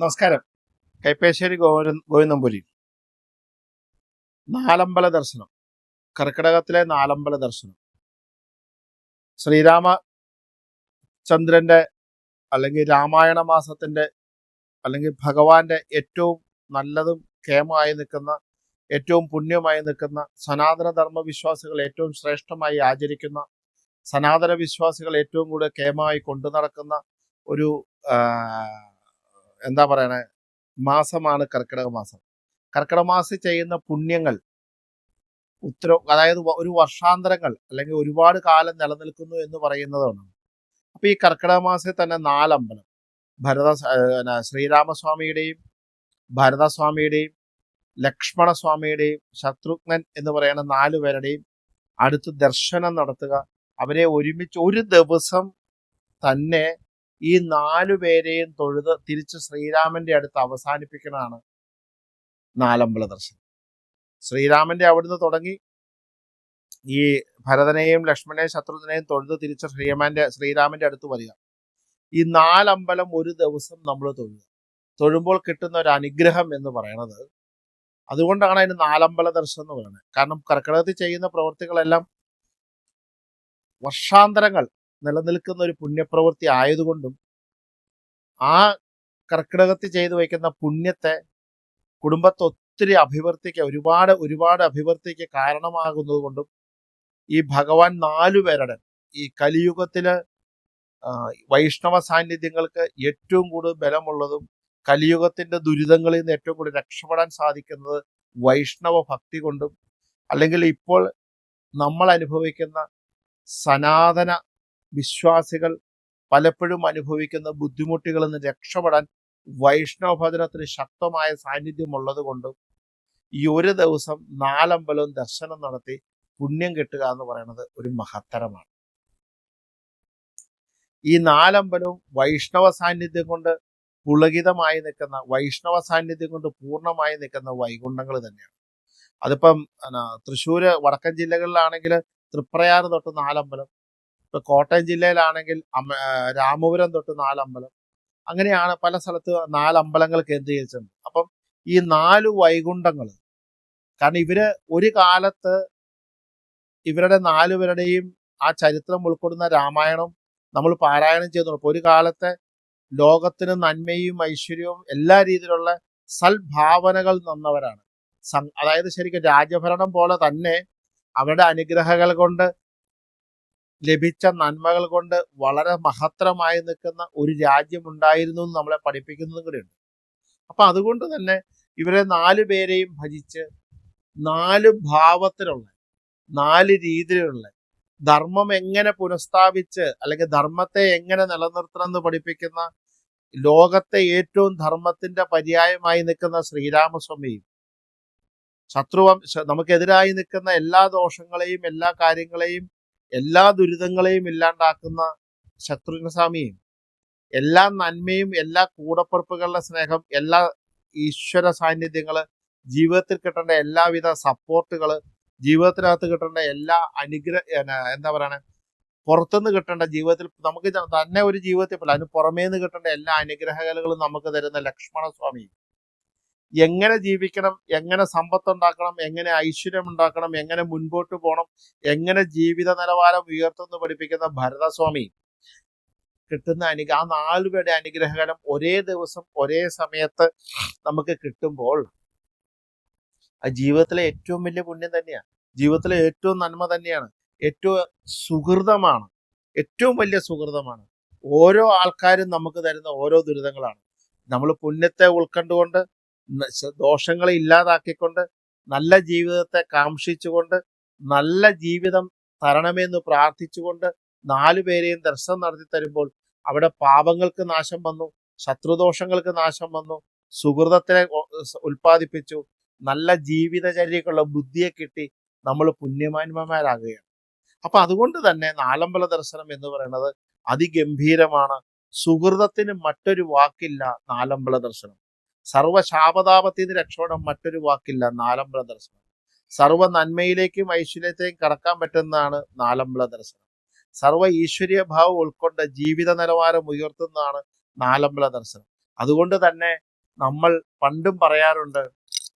നമസ്കാരം. കൈപ്പേശ്ശേരി ഗോവിന്ദ ഗോവിന്ദമ്പുരി. നാലമ്പല ദർശനം. കർക്കിടകത്തിലെ നാലമ്പല ദർശനം. ശ്രീരാമ ചന്ദ്രന്റെ അല്ലെങ്കിൽ രാമായണ മാസത്തിന്റെ അല്ലെങ്കിൽ ഭഗവാന്റെ ഏറ്റവും നല്ലതും കേമമായി നിൽക്കുന്ന ഏറ്റവും പുണ്യമായി നിൽക്കുന്ന സനാതനധർമ്മ വിശ്വാസികൾ ഏറ്റവും ശ്രേഷ്ഠമായി ആചരിക്കുന്ന സനാതന വിശ്വാസികൾ ഏറ്റവും കൂടുതൽ കേമമായി കൊണ്ടു നടക്കുന്ന ഒരു എന്താ പറയണേ? മാസമാണ് കർക്കിടക മാസം. കർക്കിടക മാസം ചെയ്യുന്ന പുണ്യങ്ങൾ ഉത്തര അതായത് ഒരു വർഷാന്തരങ്ങൾ അല്ലെങ്കിൽ ഒരുപാട് കാലം നിലനിൽക്കുന്നു എന്ന് പറയുന്നതാണ്. അപ്പൊ ഈ കർക്കിടക മാസത്തിൽ തന്നെ നാലമ്പലം. ഭരത ശ്രീരാമസ്വാമിയുടെയും ഭരതസ്വാമിയുടെയും ലക്ഷ്മണസ്വാമിയുടെയും ശത്രുഘ്നൻ എന്ന് പറയുന്ന നാലു പേരുടെയും അടുത്ത് ദർശനം നടത്തുക. അവരെ ഒരുമിച്ച് ഒരു ദിവസം തന്നെ ഈ നാലു പേരെയും തൊഴുത് തിരിച്ച് ശ്രീരാമന്റെ അടുത്ത് അവസാനിപ്പിക്കണതാണ് നാലമ്പല ദർശനം. ശ്രീരാമന്റെ അവിടുന്ന് തുടങ്ങി ഈ ഭരതനെയും ലക്ഷ്മണനെയും ശത്രുഘ്നെയും തൊഴുത് തിരിച്ച് ശ്രീരാമന്റെ ശ്രീരാമന്റെ അടുത്ത് വരിക. ഈ നാലമ്പലം ഒരു ദിവസം നമ്മൾ തൊഴുക. തൊഴുമ്പോൾ കിട്ടുന്ന ഒരു അനുഗ്രഹം എന്ന് പറയണത് അതുകൊണ്ടാണ് അതിന് നാലമ്പല ദർശനം എന്ന് പറയുന്നത്. കാരണം കർക്കിടകത്തിൽ ചെയ്യുന്ന പ്രവൃത്തികളെല്ലാം വർഷാന്തരങ്ങൾ നിലനിൽക്കുന്ന ഒരു പുണ്യപ്രവൃത്തി ആയതുകൊണ്ടും ആ കർക്കിടകത്തിൽ ചെയ്തു വയ്ക്കുന്ന പുണ്യത്തെ കുടുംബത്തെ ഒത്തിരി അഭിവൃദ്ധിക്ക് ഒരുപാട് ഒരുപാട് അഭിവൃദ്ധിക്ക് കാരണമാകുന്നതുകൊണ്ടും ഈ ഭഗവാൻ നാലു പേരുടെ ഈ കലിയുഗത്തിൽ വൈഷ്ണവ സാന്നിധ്യങ്ങൾക്ക് ഏറ്റവും കൂടുതൽ ബലമുള്ളതും കലിയുഗത്തിന്റെ ദുരിതങ്ങളിൽ നിന്ന് ഏറ്റവും കൂടുതൽ രക്ഷപ്പെടാൻ സാധിക്കുന്നത് വൈഷ്ണവ ഭക്തി കൊണ്ടും അല്ലെങ്കിൽ ഇപ്പോൾ നമ്മൾ അനുഭവിക്കുന്ന സനാതന വിശ്വാസികൾ പലപ്പോഴും അനുഭവിക്കുന്ന ബുദ്ധിമുട്ടുകളിൽ നിന്ന് രക്ഷപ്പെടാൻ വൈഷ്ണവ ഭജനത്തിന് ശക്തമായ സാന്നിധ്യമുള്ളത് കൊണ്ടും ഈ ഒരു ദിവസം നാലമ്പലവും ദർശനം നടത്തി പുണ്യം കിട്ടുക എന്ന് പറയുന്നത് ഒരു മഹത്തരമാണ്. ഈ നാലമ്പലവും വൈഷ്ണവ സാന്നിധ്യം കൊണ്ട് പുളകിതമായി നിൽക്കുന്ന വൈഷ്ണവ സാന്നിധ്യം കൊണ്ട് പൂർണമായി നിൽക്കുന്ന വൈകുണ്ഠങ്ങൾ തന്നെയാണ്. അതിപ്പം തൃശ്ശൂര് വടക്കൻ ജില്ലകളിലാണെങ്കിൽ തൃപ്രയാർ തൊട്ട് നാലമ്പലം ഇപ്പൊ കോട്ടയം ജില്ലയിലാണെങ്കിൽ അമ രാമപുരം തൊട്ട് നാലമ്പലം. അങ്ങനെയാണ് പല സ്ഥലത്ത് നാലമ്പലങ്ങൾ കേന്ദ്രീകരിച്ചിട്ടുണ്ട്. അപ്പം ഈ നാല് വൈകുണ്ഠങ്ങൾ കാരണം ഇവർ ഒരു കാലത്ത് ഇവരുടെ നാലുപേരുടെയും ആ ചരിത്രം ഉൾക്കൊള്ളുന്ന രാമായണം നമ്മൾ പാരായണം ചെയ്തു ഒരു കാലത്തെ ലോകത്തിന് നന്മയും ഐശ്വര്യവും എല്ലാ രീതിയിലുള്ള സൽഭാവനകൾ നന്നവരാണ്. അതായത് ശരിക്കും രാജഭരണം പോലെ തന്നെ അവരുടെ അനുഗ്രഹങ്ങൾ കൊണ്ട് ലഭിച്ച നന്മകൾ കൊണ്ട് വളരെ മഹത്തരമായി നിൽക്കുന്ന ഒരു രാജ്യമുണ്ടായിരുന്നു എന്ന് നമ്മളെ പഠിപ്പിക്കുന്നതും കൂടിയുണ്ട് അപ്പൊ അതുകൊണ്ട് തന്നെ ഇവരെ നാലു പേരെയും ഭജിച്ച് നാല് ഭാവത്തിലുള്ള നാല് രീതിയിലുള്ള ധർമ്മം എങ്ങനെ പുനഃസ്ഥാപിച്ച് അല്ലെങ്കിൽ ധർമ്മത്തെ എങ്ങനെ നിലനിർത്തണം എന്ന് പഠിപ്പിക്കുന്ന ലോകത്തെ ഏറ്റവും ധർമ്മത്തിന്റെ പര്യായമായി നിൽക്കുന്ന ശ്രീരാമസ്വാമിയും ശത്രുവം നമുക്കെതിരായി നിൽക്കുന്ന എല്ലാ ദോഷങ്ങളെയും എല്ലാ കാര്യങ്ങളെയും എല്ലാ ദുരിതങ്ങളെയും ഇല്ലാണ്ടാക്കുന്ന ശത്രുഘ്നസ്വാമിയും എല്ലാ നന്മയും എല്ലാ കൂടപ്പുറപ്പുകളുടെ സ്നേഹം എല്ലാ ഈശ്വര സാന്നിധ്യങ്ങൾ ജീവിതത്തിൽ കിട്ടേണ്ട എല്ലാവിധ സപ്പോർട്ടുകൾ ജീവിതത്തിനകത്ത് കിട്ടേണ്ട എല്ലാ അനുഗ്രഹ എന്താ പറയണേ പുറത്തുനിന്ന് കിട്ടേണ്ട ജീവിതത്തിൽ നമുക്ക് തന്നെ ഒരു ജീവിതത്തിൽ പോലെ അതിന് പുറമേ നിന്ന് കിട്ടേണ്ട എല്ലാ അനുഗ്രഹങ്ങളും നമുക്ക് തരുന്ന ലക്ഷ്മണ സ്വാമി. എങ്ങനെ ജീവിക്കണം എങ്ങനെ സമ്പത്തുണ്ടാക്കണം എങ്ങനെ ഐശ്വര്യം ഉണ്ടാക്കണം എങ്ങനെ മുൻപോട്ട് പോകണം എങ്ങനെ ജീവിത നിലവാരം ഉയർത്തുന്നു പഠിപ്പിക്കുന്ന ഭരതസ്വാമി. കിട്ടുന്ന അനുഗ്രഹ ആ നാലുപേരുടെ അനുഗ്രഹകരം ഒരേ ദിവസം ഒരേ സമയത്ത് നമുക്ക് കിട്ടുമ്പോൾ ആ ജീവിതത്തിലെ ഏറ്റവും വലിയ പുണ്യം തന്നെയാണ്. ജീവിതത്തിലെ ഏറ്റവും നന്മ തന്നെയാണ്. ഏറ്റവും സുഹൃതമാണ്. ഏറ്റവും വലിയ സുഹൃതമാണ്. ഓരോ ആൾക്കാരും നമുക്ക് തരുന്ന ഓരോ ദുരിതങ്ങളാണ്. നമ്മൾ പുണ്യത്തെ ഉൾക്കൊണ്ടുകൊണ്ട് ദോഷങ്ങളെ ഇല്ലാതാക്കിക്കൊണ്ട് നല്ല ജീവിതത്തെ കാംക്ഷിച്ചുകൊണ്ട് നല്ല ജീവിതം തരണമെന്ന് പ്രാർത്ഥിച്ചുകൊണ്ട് നാലു പേരെയും ദർശനം നടത്തി തരുമ്പോൾ അവിടെ പാപങ്ങൾക്ക് നാശം വന്നു ശത്രുദോഷങ്ങൾക്ക് നാശം വന്നു സുഹൃതത്തിനെ ഉൽപ്പാദിപ്പിച്ചു നല്ല ജീവിതചര്യക്കുള്ള ബുദ്ധിയെ കിട്ടി നമ്മൾ പുണ്യമാന്മമാരാകുകയാണ് അപ്പൊ അതുകൊണ്ട് തന്നെ നാലമ്പല ദർശനം എന്ന് പറയുന്നത് അതിഗംഭീരമാണ്. സുഹൃതത്തിന് മറ്റൊരു വാക്കില്ല നാലമ്പല ദർശനം. സർവശാപതാപത്തിൽ നിന്ന് രക്ഷപ്പെടാൻ മറ്റൊരു വാക്കില്ല നാലമ്പല ദർശനം സർവ നന്മയിലേക്കും ഐശ്വര്യത്തെയും കടക്കാൻ പറ്റുന്നതാണ് നാലമ്പല ദർശനം സർവ ഈശ്വരീയ ഭാവം ഉൾക്കൊണ്ട ജീവിത നിലവാരം ഉയർത്തുന്നതാണ് നാലമ്പല ദർശനം അതുകൊണ്ട് തന്നെ നമ്മൾ പണ്ടും പറയാറുണ്ട്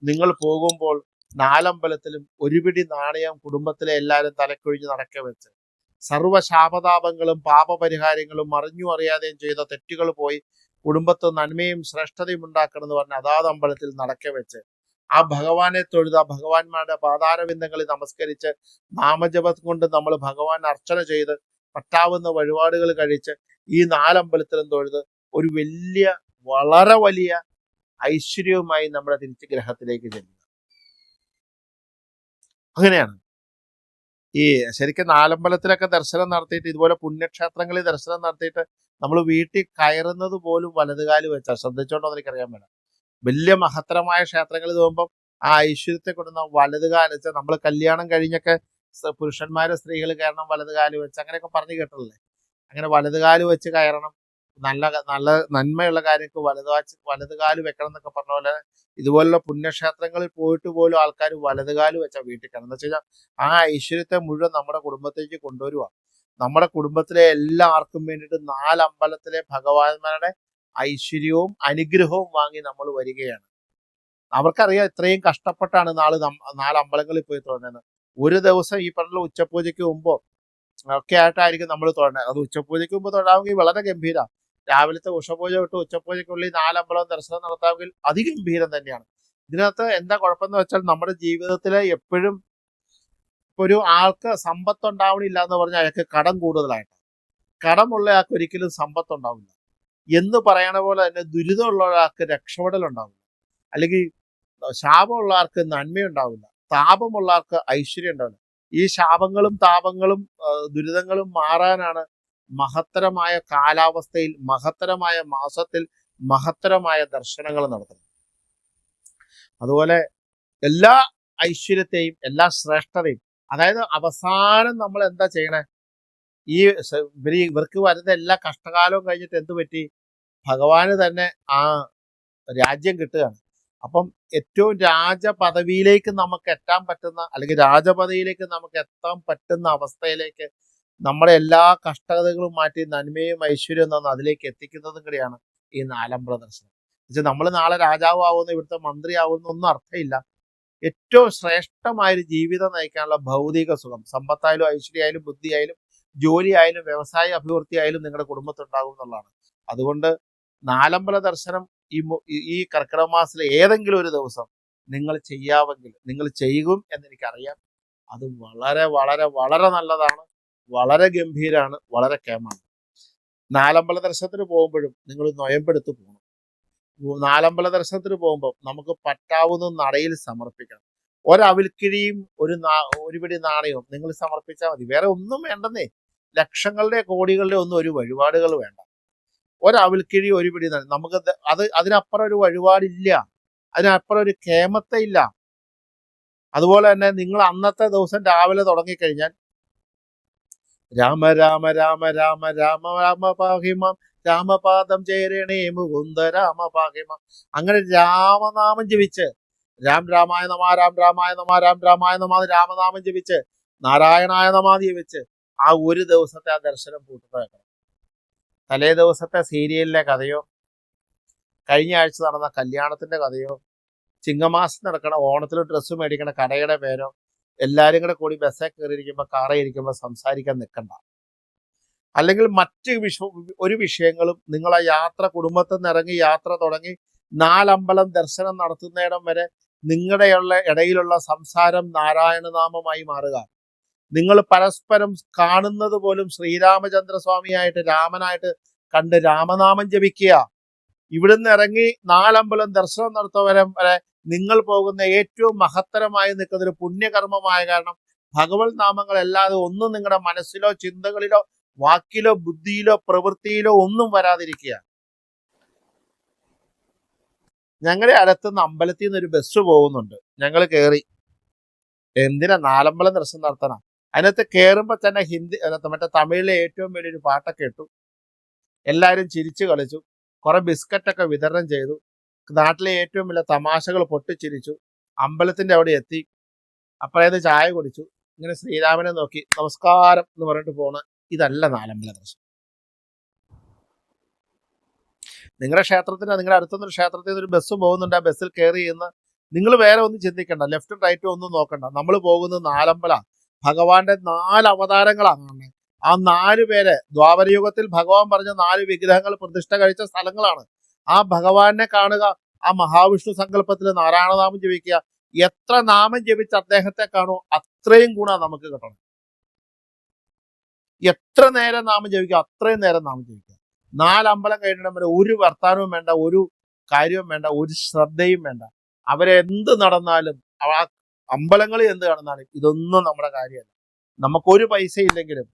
നിങ്ങൾ പോകുമ്പോൾ നാലമ്പലത്തിലും ഒരു പിടി നാണയം കുടുംബത്തിലെ എല്ലാവരും തലക്കൊഴിഞ്ഞ് നടക്കെ വെച്ച്. സർവ ശാപതാപങ്ങളും പാപപരിഹാരങ്ങളും അറിഞ്ഞു അറിയാതെയും ചെയ്ത തെറ്റുകൾ പോയി കുടുംബത്ത് നന്മയും ശ്രേഷ്ഠതയും ഉണ്ടാക്കണം എന്ന് പറഞ്ഞ് അതാത് അമ്പലത്തിൽ നടക്കെ വെച്ച് ആ ഭഗവാനെ തൊഴുത ഭഗവാന്മാരുടെ പാതാരവിന്ദങ്ങളിൽ നമസ്കരിച്ച് നാമജപം കൊണ്ട് നമ്മൾ ഭഗവാൻ അർച്ചന ചെയ്ത് പറ്റാവുന്ന വഴിപാടുകൾ കഴിച്ച് ഈ നാലമ്പലത്തിലും തൊഴുത് ഒരു വലിയ വളരെ വലിയ ഐശ്വര്യവുമായി നമ്മുടെ തിരിച്ച് ഗ്രഹത്തിലേക്ക് ചെല്ലുക. അങ്ങനെയാണ്. ഈ ശരിക്കും നാലമ്പലത്തിലൊക്കെ ദർശനം നടത്തിയിട്ട് ഇതുപോലെ പുണ്യക്ഷേത്രങ്ങളിൽ ദർശനം നടത്തിയിട്ട് നമ്മൾ വീട്ടിൽ കയറുന്നത് പോലും വലതുകാലി വെച്ചാൽ ശ്രദ്ധിച്ചോണ്ടോ എനിക്കറിയാൻ വേണം വലിയ മഹത്തരമായ ക്ഷേത്രങ്ങളിൽ പോകുമ്പോൾ ആ ഐശ്വര്യത്തെ കൊടുക്കുന്ന വലതുകാൽ വെച്ചാൽ നമ്മൾ കല്യാണം കഴിഞ്ഞൊക്കെ പുരുഷന്മാര് സ്ത്രീകൾ കയറണം വലതുകാലി വെച്ച്. അങ്ങനെയൊക്കെ പറഞ്ഞു കേട്ടല്ലേ അങ്ങനെ വലതുകാലി വെച്ച് കയറണം. നല്ല നല്ല നന്മയുള്ള കാര്യങ്ങൾക്ക് വലതു വലതുകാൽ വെക്കണം എന്നൊക്കെ പറഞ്ഞ പോലെ ഇതുപോലുള്ള പുണ്യക്ഷേത്രങ്ങളിൽ പോയിട്ട് പോലും ആൾക്കാർ വലതുകാൽ വെച്ചാൽ വീട്ടിൽ എന്ന് വെച്ച് കഴിഞ്ഞാൽ ആ ഐശ്വര്യത്തെ മുഴുവൻ നമ്മുടെ കുടുംബത്തേക്ക് കൊണ്ടുവരുക നമ്മുടെ കുടുംബത്തിലെ എല്ലാവർക്കും വേണ്ടിയിട്ട് നാലമ്പലത്തിലെ ഭഗവാന്മാരുടെ ഐശ്വര്യവും അനുഗ്രഹവും വാങ്ങി നമ്മൾ വരികയാണ്. അവർക്കറിയാം ഇത്രയും കഷ്ടപ്പെട്ടാണ് നാല് അമ്പലങ്ങളിൽ പോയി തുടങ്ങുന്നത്. ഒരു ദിവസം ഈ പറഞ്ഞ ഉച്ചപൂജയ്ക്ക് മുമ്പോ ഒക്കെ ആയിട്ടായിരിക്കും നമ്മൾ തുടങ്ങുന്നത്. അത് ഉച്ചപൂജയ്ക്ക് മുമ്പ് തൊഴാമെങ്കിൽ വളരെ ഗംഭീര. രാവിലത്തെ ഉഷപൂജ തൊട്ട് ഉച്ചപൂജയ്ക്കുള്ളിൽ നാലമ്പലം ദർശനം നടത്താമെങ്കിൽ അതിഗംഭീരം തന്നെയാണ്. ഇതിനകത്ത് എന്താ കുഴപ്പമെന്ന് വെച്ചാൽ നമ്മുടെ ജീവിതത്തിൽ എപ്പോഴും ഒരു ആൾക്ക് സമ്പത്ത് ഉണ്ടാവണില്ല എന്ന് പറഞ്ഞാൽ അയാൾക്ക് കടം കൂടുതലായിട്ട്. കടമുള്ള ആൾക്ക് ഒരിക്കലും സമ്പത്ത് ഉണ്ടാവില്ല എന്ന് പറയണ പോലെ തന്നെ ദുരിതമുള്ള ഒരാൾക്ക് രക്ഷപ്പെടൽ ഉണ്ടാവില്ല അല്ലെങ്കിൽ ശാപമുള്ള ആൾക്ക് നന്മയുണ്ടാവില്ല. താപമുള്ള ആൾക്ക് ഐശ്വര്യം ഉണ്ടാവില്ല ഈ ശാപങ്ങളും താപങ്ങളും ദുരിതങ്ങളും മാറാനാണ് മഹത്തരമായ കാലാവസ്ഥയിൽ മഹത്തരമായ മാസത്തിൽ മഹത്തരമായ ദർശനങ്ങൾ നടത്തുന്നത് അതുപോലെ എല്ലാ ഐശ്വര്യത്തെയും എല്ലാ ശ്രേഷ്ഠതയും അതായത് അവസാനം നമ്മൾ എന്താ ചെയ്യണേ? ഈ ഇവർക്ക് വരുന്ന എല്ലാ കഷ്ടകാലവും കഴിഞ്ഞിട്ട് എന്ത് പറ്റി? ഭഗവാന് തന്നെ ആ രാജ്യം കിട്ടുകയാണ്. അപ്പം ഏറ്റവും രാജപദവിയിലേക്ക് നമുക്ക് എത്താൻ പറ്റുന്ന അല്ലെങ്കിൽ രാജപദവിയിലേക്ക് നമുക്ക് എത്താൻ പറ്റുന്ന അവസ്ഥയിലേക്ക് നമ്മുടെ എല്ലാ കഷ്ടതകളും മാറ്റി നന്മയും ഐശ്വര്യവും തന്ന് അതിലേക്ക് എത്തിക്കുന്നതും കൂടിയാണ് ഈ നാലമ്പല ദർശനം എന്നുവെച്ചാൽ നമ്മൾ നാളെ രാജാവാകുന്ന ഇവിടുത്തെ മന്ത്രി ആവുന്ന ഒന്നും അർത്ഥമില്ല. ഏറ്റവും ശ്രേഷ്ഠമായൊരു ജീവിതം നയിക്കാനുള്ള ഭൗതിക സുഖം. സമ്പത്തായാലും ഐശ്വര്യമായാലും ബുദ്ധിയായാലും ജോലിയായാലും വ്യവസായ അഭിവൃദ്ധിയായാലും നിങ്ങളുടെ കുടുംബത്തുണ്ടാകും എന്നുള്ളതാണ്. അതുകൊണ്ട് നാലമ്പല ദർശനം ഈ- ഈ കർക്കിടക മാസത്തിലെ ഏതെങ്കിലും ഒരു ദിവസം നിങ്ങൾ ചെയ്യാമെങ്കിൽ നിങ്ങൾ ചെയ്യും എന്നെനിക്കറിയാം അത് വളരെ വളരെ വളരെ നല്ലതാണ്. വളരെ ഗംഭീരമാണ് വളരെ കേമാണ്. നാലമ്പല ദർശനത്തിന് പോകുമ്പോഴും നിങ്ങൾ നൊയമ്പെടുത്ത് പോകണം. നാലമ്പല ദർശനത്തിന് പോകുമ്പോൾ നമുക്ക് പറ്റാവുന്ന നടയിൽ സമർപ്പിക്കണം. ഒരവിൽക്കിഴിയും ഒരു ഒരു പിടി നാണയവും നിങ്ങൾ സമർപ്പിച്ചാൽ മതി. വേറെ ഒന്നും വേണ്ടെന്നേ. ലക്ഷങ്ങളുടെ കോടികളുടെ ഒന്നും ഒരു വഴിപാടുകൾ വേണ്ട. ഒരവിൽക്കിഴി ഒരു പിടി നമുക്ക് അത് അതിനപ്പുറം ഒരു വഴിപാടില്ല. അതിനപ്പുറം ഒരു കേമത്തെ ഇല്ല. അതുപോലെ തന്നെ നിങ്ങൾ അന്നത്തെ ദിവസം രാവിലെ തുടങ്ങിക്കഴിഞ്ഞാൽ രാമ രാമ രാമ രാമ രാമ രാമ പാഹിമാം. രാമപാദം ചേരണേ മുകുന്ദ രാമ പാഹിമാം. അങ്ങനെ രാമനാമം ജപിച്ച് രാം രാമായ നമ രാം രാമായ നമ രാം രാമായ നമ രാമനാമം ജപിച്ച് നാരായണായ നമാതി ജപിച്ച് ആ ഒരു ദിവസത്തെ ആ ദർശനം പൂർത്തിയാക്കണം. തലേ ദിവസത്തെ സീരിയലിലെ കഥയോ കഴിഞ്ഞ ആഴ്ച നടന്ന കല്യാണത്തിന്റെ കഥയോ ചിങ്ങമാസം നടക്കണ ഓണത്തിൽ ഡ്രസ്സ് മേടിക്കണ കടയുടെ പേരോ എല്ലാരും കൂടെ കൂടി ബസ്സേ കയറിയിരിക്കുമ്പോൾ കാറേ ഇരിക്കുമ്പോൾ സംസാരിക്കാൻ നിൽക്കണ്ട അല്ലെങ്കിൽ മറ്റ് വിഷ ഒരു വിഷയങ്ങളും നിങ്ങൾ ആ യാത്ര കുടുംബത്തിൽ നിന്ന് ഇറങ്ങി യാത്ര തുടങ്ങി നാലമ്പലം ദർശനം നടത്തുന്നിടം വരെ നിങ്ങളുടെയുള്ള ഇടയിലുള്ള സംസാരം നാരായണനാമമായി മാറുക. നിങ്ങൾ പരസ്പരം കാണുന്നത് പോലും ശ്രീരാമചന്ദ്ര സ്വാമിയായിട്ട് രാമനായിട്ട് കണ്ട് രാമനാമം ജപിക്കുക. ഇവിടുന്ന് ഇറങ്ങി നാലമ്പലം ദർശനം നടത്തുവരെ വരെ നിങ്ങൾ പോകുന്ന ഏറ്റവും മഹത്തരമായി നിൽക്കുന്ന ഒരു പുണ്യകർമ്മമായ കാരണം ഭഗവത് നാമങ്ങൾ അല്ലാതെ ഒന്നും നിങ്ങളുടെ മനസ്സിലോ ചിന്തകളിലോ വാക്കിലോ ബുദ്ധിയിലോ പ്രവൃത്തിയിലോ ഒന്നും വരാതിരിക്കുക. ഞങ്ങളുടെ അടുത്തുനിന്ന് അമ്പലത്തിൽ നിന്ന് ഒരു ബസ് പോകുന്നുണ്ട്. ഞങ്ങൾ കയറി. എന്തിനാ നാലമ്പലം ദർശനം നടത്തണം? അതിനകത്ത് കയറുമ്പോൾ തന്നെ ഹിന്ദി മറ്റേ തമിഴിലെ ഏറ്റവും വലിയൊരു പാട്ടൊക്കെ ഇട്ടു എല്ലാവരും ചിരിച്ചു കളിച്ചു. കുറെ ബിസ്ക്കറ്റൊക്കെ വിതരണം ചെയ്തു. നാട്ടിലെ ഏറ്റവും വലിയ തമാശകൾ പൊട്ടിച്ചിരിച്ചു. അമ്പലത്തിന്റെ അവിടെ എത്തി. അപ്പഴേത് ചായ കുടിച്ചു. ഇങ്ങനെ ശ്രീരാമനെ നോക്കി നമസ്കാരം എന്ന് പറഞ്ഞിട്ട് പോണ. ഇതല്ല നാലമ്പല ദർശനം. നിങ്ങളുടെ ക്ഷേത്രത്തിന് നിങ്ങളുടെ അടുത്തുനിന്നൊരു ക്ഷേത്രത്തിൽ നിന്ന് ഒരു ബസ് പോകുന്നുണ്ട്. ആ ബസ്സിൽ കയറി ചെയ്യുന്ന നിങ്ങൾ വേറെ ഒന്നും ചിന്തിക്കണ്ട. ലെഫ്റ്റും റൈറ്റും ഒന്നും നോക്കണ്ട. നമ്മൾ പോകുന്നത് നാലമ്പല. ഭഗവാന്റെ നാല് അവതാരങ്ങളാണ് ആ നാല് പേര് ദ്വാപരയുഗത്തിൽ ഭഗവാൻ പറഞ്ഞ നാല് വിഗ്രഹങ്ങൾ പ്രതിഷ്ഠ കഴിച്ച സ്ഥലങ്ങളാണ്. ആ ഭഗവാനെ കാണുക ആ മഹാവിഷ്ണു സങ്കല്പത്തിൽ നാരായണനാമം ജപിക്കുക എത്ര നാമം ജപിച്ച് അദ്ദേഹത്തെ കാണുമോ അത്രയും ഗുണം നമുക്ക് കിട്ടണം. എത്ര നേരം നാമം ജപിക്കുക അത്രയും നേരം നാമം ജപിക്കുക. നാലമ്പലം കഴിഞ്ഞിടം വരെ ഒരു വർത്താനവും വേണ്ട ഒരു കാര്യവും വേണ്ട ഒരു ശ്രദ്ധയും വേണ്ട. അവരെന്ത് നടന്നാലും ആ അമ്പലങ്ങളിൽ എന്ത് നടന്നാലും ഇതൊന്നും നമ്മുടെ കാര്യമല്ല. നമുക്കൊരു പൈസ ഇല്ലെങ്കിലും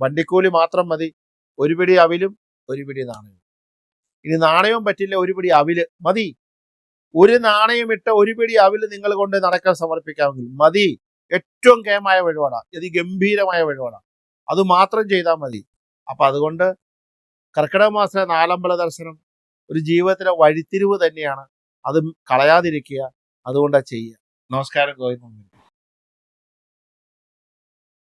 വണ്ടിക്കൂലി മാത്രം മതി. ഒരു പിടി അവിലും ഒരു പിടി നാണയവും. ഇനി നാണയവും പറ്റില്ല ഒരു പിടി അവിൽ മതി. ഒരു നാണയം ഇട്ട ഒരു പിടി അവിൽ നിങ്ങൾ കൊണ്ട് നടക്കാൻ സമർപ്പിക്കാമെങ്കിൽ മതി. ഏറ്റവും കേമായ വഴിപാടാണ് അതി ഗംഭീരമായ വഴിപാടാണ് അത് മാത്രം ചെയ്താൽ മതി. അപ്പൊ അതുകൊണ്ട് കർക്കിടക മാസ നാലമ്പല ദർശനം ഒരു ജീവിതത്തിലെ വഴിത്തിരിവ് തന്നെയാണ്. അത് കളയാതിരിക്കുക. അതുകൊണ്ടാണ് ചെയ്യുക. നമസ്കാരം ഗോവിന്ദ